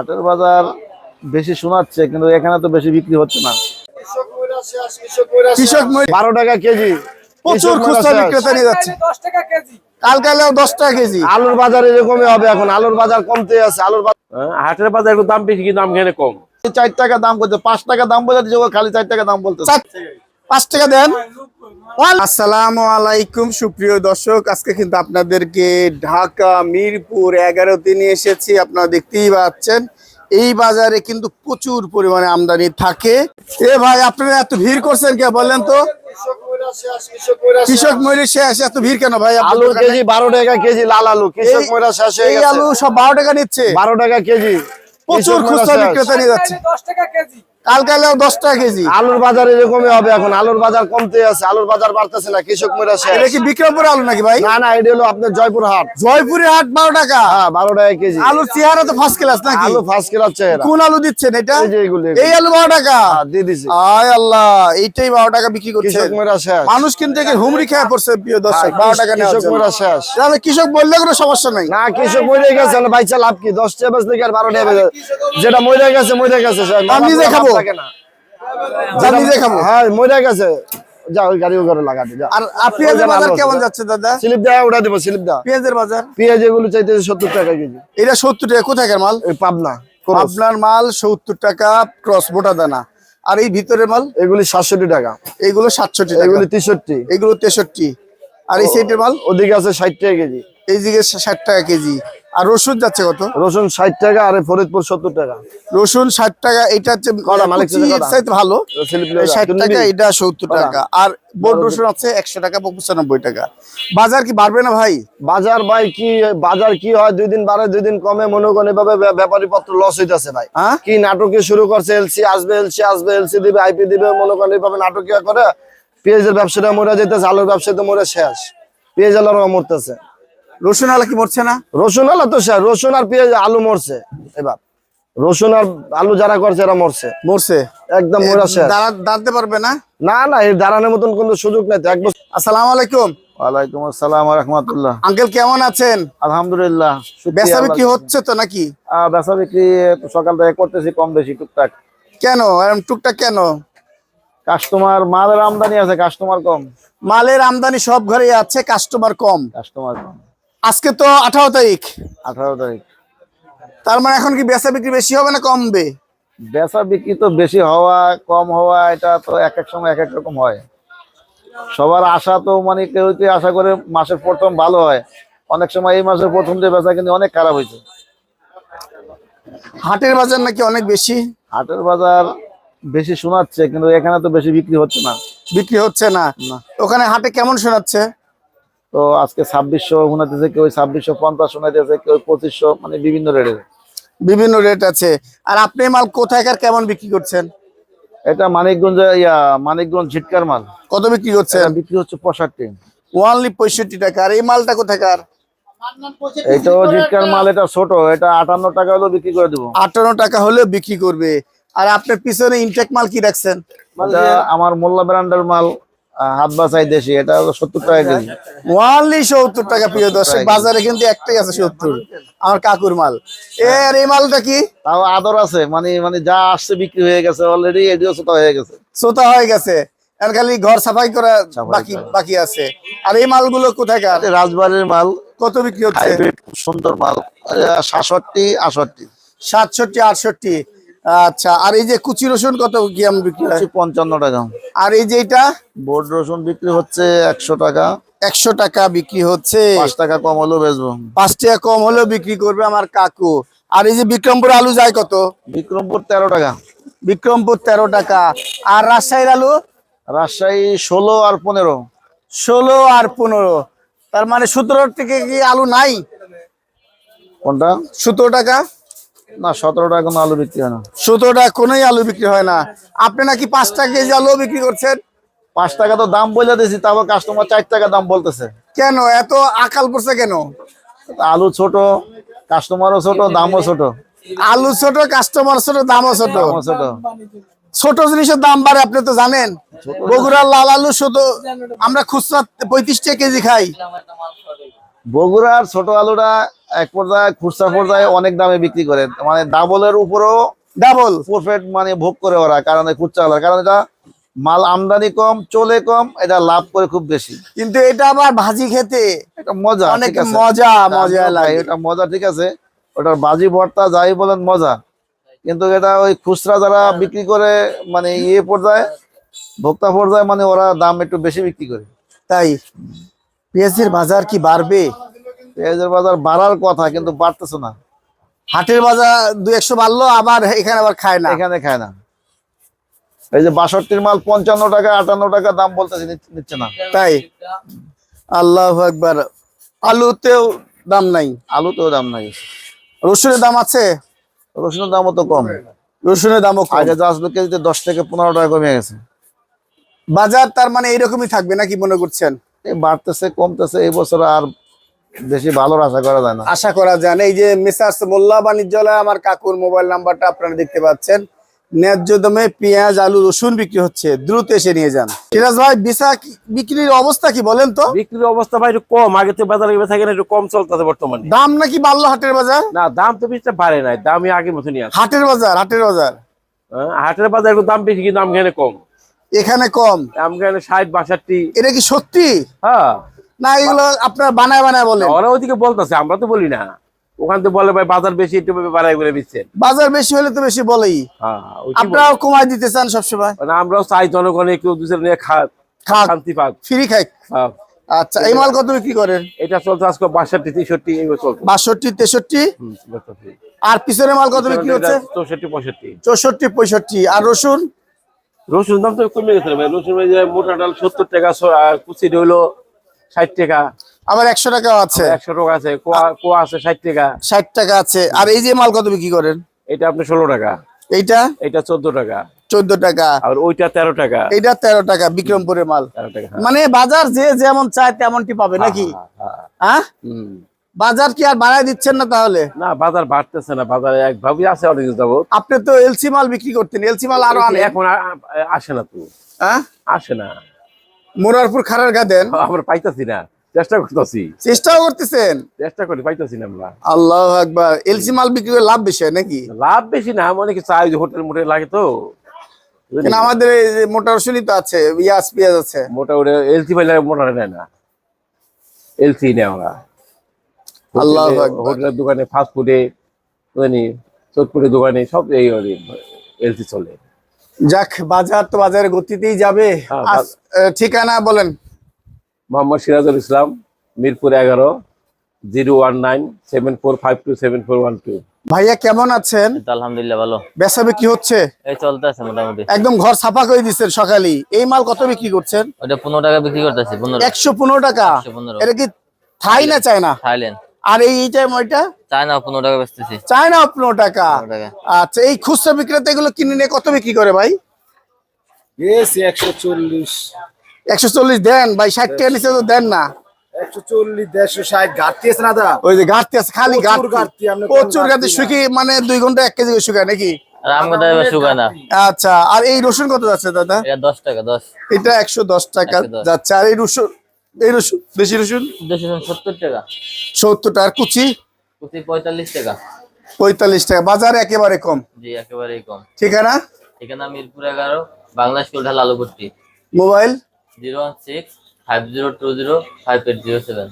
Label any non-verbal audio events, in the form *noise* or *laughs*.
হাটের বাজার বেশি শোনাচ্ছে কিন্তু এখানে তো বেশি বিক্রি হচ্ছে না। কৃষক বারো টাকা কেজি। প্রচুর খুচরা বিক্রেতা নিয়ে যাচ্ছে। কালকে দশ টাকা কেজি। আলুর বাজার এরকমই হবে এখন আলুর বাজার কমতে আছে আলুর হ্যাঁ, হাটের বাজার একটু দাম বেশি কিন্তু দাম এখানে কম। চার টাকা দাম করছে পাঁচ টাকা দাম বলে খালি চার টাকা দাম বলতে পাঁচ টাকা দেন। আসসালামু আলাইকুম সুপ্রিয় দর্শক। আজকে কিন্তু আপনাদেরকে ঢাকা মিরপুর এগারোতে নিয়ে এসেছি। আপনারা দেখতেই পাচ্ছেন এই বাজারে কিন্তু প্রচুর পরিমাণে আমদানি থাকে। এ ভাই আপনারা এত ভিড় করছেন কে বলেন তো? কৃষক ময়ূরের শেষ এত ভিড় কেন ভাই? আলু কেজি বারো টাকা কেজি লাল আলু। কৃষক এই- শেষ এই আলু সব বারো টাকা নিচ্ছে। বারো টাকা কেজি। প্রচুর ময়রা খুচরা। বিক্রেতা নিয়ে যাচ্ছে। কালকে দশ টাকা কেজি। আলুর বাজার এরকমই হবে এখন। আলুর বাজার কমতে আছে আলুর বাজার বাড়তেছে না কৃষক ময়রা এটা কি বিক্রমপুর আলু নাকি ভাই? না না এটা হলো আপনার জয়পুর হাট। জয়পুরের হাট বারো টাকা। হ্যাঁ বারো টাকা কেজি। আলুর চেহারা তো ফার্স্ট ক্লাস নাকি? আলু ফার্স্ট ক্লাস চেহারা। কোন আলু দিচ্ছেন এটা? এই যে এগুলো, এগুলো। এই আলু বারো টাকা। হ্যাঁ, দিয়ে দিছি। আয় আল্লাহ এইটাই বারো টাকা বিক্রি করছে। কৃষক ময়রা শেষ। মানুষ কিন্তু হুমড়ি খেয়ে পড়ছে প্রিয় দর্শক বারো টাকা কৃষক। ময়রা শেষ। তাহলে কৃষক বললে কোনো সমস্যা নাই। না কৃষক মরে গেছে না বাইচা লাভ কি? দশ টাকা বেচলে কি আর বারো টাকা যেটা মরে গেছে মরে গেছে আমি নিজে লাভ খাব। থাকে না। যা নিজে খাব। হ্যাঁ মরে গেছে। যা ওই গাড়ি ওখানে লাগাতে যা। আর আর পেঁয়াজের বাজার কেমন যাচ্ছে দাদা? স্লিপ দেওয়া ওটা দেবো স্লিপ দেওয়া পেঁয়াজের বাজার? পেঁয়াজ এগুলো চাইতেছে সত্তর টাকা কেজি। এটা সত্তর টাকা কোথাকার মাল? পাবনা খরচ। মাল সত্তর টাকা ক্রস বোটা দানা। আর এই ভিতরের মাল? এগুলি সাতষট্টি টাকা। এইগুলো সাতষট্টি টাকা। এগুলি তেষট্টি। তেষট্টি। আর এই সাইডের মাল? ওদিকে আছে ষাট টাকা কেজি। এই দিকে ষাট টাকা কেজি। আর রসুন যাচ্ছে কত? রসুন ষাট টাকা আর ফরিদপুর সত্তর টাকা। রসুন ষাট টাকা এটা হচ্ছে ভালো। ষাট টাকা এটা সত্তর টাকা। আর বোর্ড রসুন আছে একশো টাকা পঁচানব্বই টাকা। বাজার কি বাড়বে না ভাই? বাজার ভাই কি বাজার কি হয়? দুই দিন বাড়ে দুই দিন কমে। মনে করেন এভাবে ব্যাপারী পত্র লস হইতেছে ভাই। হ্যাঁ? কি নাটকে শুরু করছে এলসি আসবে এলসি আসবে এলসি দিবে আইপি দিবে মনে করেন এইভাবে নাটকীয় করে পেঁয়াজের ব্যবসাটা মরে যেতেছে আলুর ব্যবসা তো মরে শেষ। পেঁয়াজ আলুর মরতেছে। রসুন আলা কি মরছে না? রসুন আলু তো শেষ রসুন আর পেঁয়াজ আলু মরছে এবার। রসুন আর আলু যারা করছে এরা মরছে। মরছে? একদম মরা শেষ। দাঁড়াতে পারবে না? না না এই দাঁড়ানোর মতন কোনো সুযোগ নেই তো এক বছর আসসালামু আলাইকুম। ওয়ালাইকুম আসসালাম রহমতুল্লাহ। আঙ্কেল কেমন আছেন? আলহামদুলিল্লাহ বেচা বিক্রি হচ্ছে তো নাকি? আহ, বেচা বিক্রি সকাল থেকে করতেছি কম বেশি টুকটাক। কেন? টুকটাক কেন? কাস্টমার মালের আমদানি আছে কাস্টমার কম। মালের আমদানি সব ঘরে আছে কাস্টমার কম। কাস্টমার কম। আজকে তো আঠারো তারিখ। আঠারো তারিখ। তার মানে এখন কি বেচা বিক্রি বেশি হবে না কমবে? বেচা বিক্রি তো বেশি হওয়া কম হওয়া এটা তো এক এক সময় এক এক রকম হয়। সবার আশা তো মানে কেউ কেউ আশা করে মাসের প্রথম ভালো হয় অনেক সময় এই মাসের প্রথম যে বেচা কিন্তু অনেক খারাপ হয়েছে। হাটের বাজার নাকি অনেক বেশি? হাটের বাজার বেশি শোনাচ্ছে কিন্তু এখানে তো বেশি বিক্রি হচ্ছে না। বিক্রি হচ্ছে না। ওখানে হাটে কেমন শোনাচ্ছে? তো আজকে ছাব্বিশশো শোনাতেছে কেউ ছাব্বিশশো পঞ্চাশ শোনাতেছে কেউ পঁচিশশো মানে বিভিন্ন রেটের? বিভিন্ন রেট আছে। আর আপনি মাল কোথায়কার কেমন বিক্রি করছেন? এটা মানিকগঞ্জ ইয়া মানিকগঞ্জ ঝিটকার মাল। কত বিক্রি করছে বিক্রি হচ্ছে পঁয়ষট্টি। ওয়ানলি পঁয়ষট্টি টাকা। আর এই মালটা কোথাকার এইটাও ঝিটকার মাল এটা ছোট এটা আটান্ন টাকা হলেও বিক্রি করে দেবো। আটান্ন টাকা হলেও বিক্রি করবে। আর আপনার পিছনে ইনটেক মাল কি রাখছেন? আমার মোল্লা ব্র্যান্ডের মাল হাত দেশি এটা হলো সত্তর টাকা কেজি। ওয়ানলি সত্তর টাকা প্রিয় দর্শক বাজারে কিন্তু একটাই আছে সত্তর আমার কাকুর মাল। এর এই মালটা কি? তাও আদর আছে মানে মানে যা আসছে বিক্রি হয়ে গেছে অলরেডি এটিও ছোট হয়ে গেছে। শ্রোতা হয়ে গেছে এখন খালি ঘর সাফাই করা বাকি বাকি আছে। আর এই মালগুলো কোথাকার? এটা রাজবাড়ির মাল। কত বিক্রি হচ্ছে? সুন্দর মাল সাতষট্টি আষট্টি সাতষট্টি আটষট্টি। আচ্ছা আর এই যে কুচি রসুন কত কি আমি বিক্রি হয়? পঞ্চান্ন টাকা। আর এই যে এটা? বোর্ড রসুন বিক্রি হচ্ছে একশো টাকা। একশো টাকা বিক্রি হচ্ছে। পাঁচ টাকা কম হলেও বেচবো। পাঁচ টাকা কম হলেও বিক্রি করবে আমার কাকু। আর এই যে বিক্রমপুর আলু যায় কত? বিক্রমপুর তেরো টাকা। বিক্রমপুর তেরো টাকা। আর রাজশাহীর আলু? রাজশাহী ষোলো আর পনেরো। ষোলো আর পনেরো। তার মানে সতেরো থেকে কি আলু নাই? কোনটা? সতেরো টাকা? না সতেরো টাকা কোনো আলু বিক্রি হয় না। সতেরো টাকা কোনোই আলু বিক্রি হয় না। আপনি নাকি পাঁচ টাকা কেজি আলু বিক্রি করছেন? পাঁচ টাকা তো দাম বলে দিয়েছি তারপর কাস্টমার চার টাকা দাম বলতেছে। কেন? এত আকাল পড়ছে কেন? আলু ছোট কাস্টমারও ছোট দামও ছোট। আলু ছোট কাস্টমার ছোট দামও ছোট। ছোট। ছোট জিনিসের দাম বাড়ে আপনি তো জানেন। বগুড়ার লাল আলু শুধু আমরা খুচরা পঁয়ত্রিশ টাকা কেজি খাই। বগুড়ার ছোট আলুটা এক পর্যায়ে খুচরা পর্যায়ে অনেক দামে বিক্রি করে মানে ডাবলের উপরেও ডাবল প্রফিট মানে ভোগ করে ওরা কারণ খুচরা কারণ এটা মাল আমদানি কম চলে কম এটা লাভ করে খুব বেশি। কিন্তু এটা আবার ভাজি খেতে। এটা মজা অনেক মজা মজা আমিও লাগে। এটা মজা ঠিক আছে। ওটার বাজি ভর্তা যাই বলেন মজা। কিন্তু এটা ওই খুচরা যারা বিক্রি করে মানে ইয়ে পর্যায়ে ভোক্তা পর্যায়ে মানে ওরা দাম একটু বেশি বিক্রি করে। তাই পেঁয়াজের বাজার কি বাড়বে? পেঁয়াজের বাজার বাড়ার কথা কিন্তু বাড়তেছে না। হাটের বাজার দুই একশো বাড়লো আবার এখানে আবার খায় না। এখানে খায় না। এই যে বাষট্টির মাল পঞ্চান্ন টাকা আটান্ন টাকা দাম বলতেছে নিচ্ছে না। তাই? আল্লাহ একবার আলুতেও দাম নাই। আলুতেও দাম নাই। রসুনের দাম আছে? রসুনের দামও তো কম। রসুনের দামও আগে যা আসলো কেজিতে দশ থেকে পনেরো টাকা কমে গেছে। বাজার তার মানে এইরকমই থাকবে নাকি মনে করছেন? বাড়তেছে কমতেছে এই বছর আর বেশি ভালোর আশা করা যায় না। আশা করা যায় না। এই যে মিসার্স মোল্লা বাণিজ্যালয় আমার কাকুর মোবাইল নাম্বারটা আপনারা দেখতে পাচ্ছেন। ন্যায্য দামে পেঁয়াজ আলু রসুন বিক্রি হচ্ছে। দ্রুত এসে নিয়ে যান। সিরাজ ভাই বিসা বিক্রির অবস্থা কি বলেন তো? বিক্রির অবস্থা ভাই একটু কম। আগে তো বাজারে থাকে না একটু কম চলতেছে বর্তমানে। দাম নাকি বাড়লো হাটের বাজার? না দাম তো বেশি বাড়ে নাই। দামই আগের মতনই আছে। হাটের বাজার হাটের বাজার? হ্যাঁ, হাটের বাজার একটু দাম বেশি কিন্তু আমখানে কম। এখানে কম? আমখানে ষাট বাষট্টি। এটা কি সত্যি? হ্যাঁ। না এগুলো আপনার বানায় বানায় বলেন। ওরা ওইদিকে বলতেছে আমরা তো বলি না। ওখান থেকে বলে ভাই বাজার বেশি একটু বাড়াই করে দিচ্ছেন। বাজার বেশি হলে তো বেশি বলেই। হ্যাঁ ওই আপনারাও কমাই দিতে চান সবসময়? মানে আমরাও চাই জনগণে কেউ দুসরে নিয়ে খাক শান্তি পাক। ফ্রি খাই হ্যাঁ। আচ্ছা এই মাল কত বিক্রি করেন? এটা চলছে আজকে বাষট্টি তেষট্টি বাষট্টি তেষট্টি? আর পিছনে মাল কত বিক্রি হচ্ছে? চৌষট্টি পঁয়ষট্টি। চৌষট্টি পঁয়ষট্টি। আর রসুন? রসুন দাম তো কমে গেছে ভাই। রসুন মোটা ডাল সত্তর টাকা কুচি হইল ষাট টাকা। আবার একশো টাকাও আছে। একশো টাকা আছে কোয়া কোয়া আছে ষাট টাকা। ষাট টাকা আছে। আর এই যে মাল কত বিক্রি করেন? এটা আপনি ষোলো টাকা। এইটা? এটা চোদ্দ টাকা। চোদ্দ টাকা। আর ওইটা তেরো টাকা। এইটা তেরো টাকা বিক্রমপুরের মাল। হ্যাঁ। মানে বাজার যে যেমন চায় তেমনটি পাবে নাকি? হ্যাঁ, হ্যাঁ, হ্যাঁ? হুম। বাজার কি আর বাড়ায় দিচ্ছেন না তাহলে? না বাজার বাড়তেছে না। বাজারে একভাবেই আছে অনেক যাব আপনি তো এলসি মাল বিক্রি করতেন। এলসি মাল আরও আনে এখন আসে না তো। হ্যাঁ? আসে না। মোরারপুর খারার গা দেন *laughs* আমরা পাইতাছি না। চেষ্টা করতেছি। চেষ্টাও করতেছেন? চেষ্টা করি পাইতাছি না আমরা। আল্লাহ একবার এলসি মাল বিক্রি করে লাভ বেশি নাকি? লাভ বেশি না অনেকে চাই হোটেল মোটেল লাগে তো। আমাদের এই যে মোটর রসুনই তো আছে ইয়াস পেঁয়াজ আছে। মোটা ওটা এলসি পাইলে মোটা নেয় না। এলসি নেয় আমরা। আল্লাহু। হোটেলের দোকানে ফাস্ট ফুডে চটপুরের দোকানে সব এই এলসি চলে। যাক বাজার তো বাজারের গতিতেই যাবে। হ্যাঁ, ঠিকানা বলেন। মোহাম্মদ সিরাজুল ইসলাম মিরপুর এগারো zero one nine seven four five two seven four one two. ভাইয়া কেমন আছেন? আলহামদুলিল্লাহ ভালো। বেচা বিক্রি হচ্ছে? এই চলতেছে মোটামুটি। একদম ঘর সাফা করে দিচ্ছেন সকালেই। এই মাল কত বিক্রি করছেন? ওটা পনেরো টাকা বিক্রি করতেছি পনেরো। একশো পনেরো টাকা। এটা কি থাই না চায়না? থাইল্যান্ড। আর এই এই টাইম ওইটা চায়না পনেরো টাকা বেচতেছি। চায়না পনেরো টাকা। আচ্ছা এই খুচরা বিক্রেতা এগুলো কিনে নিয়ে কত বিক্রি করে ভাই? একশো চল্লিশ। একশো চল্লিশ দেন ভাই ষাট টাকা নিচে তো দেন না। মানে আচ্ছা আর এই রসুন কত যাচ্ছে দাদা? এটা দশ টাকা দশ। এটা একশো দশ টাকা যাচ্ছে আর এই রসুন এই রসুন দেশি রসুন? দুশো সত্তর টাকা। সত্তর টাকা। কুচি? কুচি পঁয়তাল্লিশ টাকা। পঁয়তাল্লিশ টাকা। বাজার একেবারে কম। জি একেবারেই কম। ঠিকানা? ঠিকানা মিরপুর এগারো বাংলা স্কুল ঢাল Alupatti. Mobile? Zero one six five zero two zero five eight zero seven.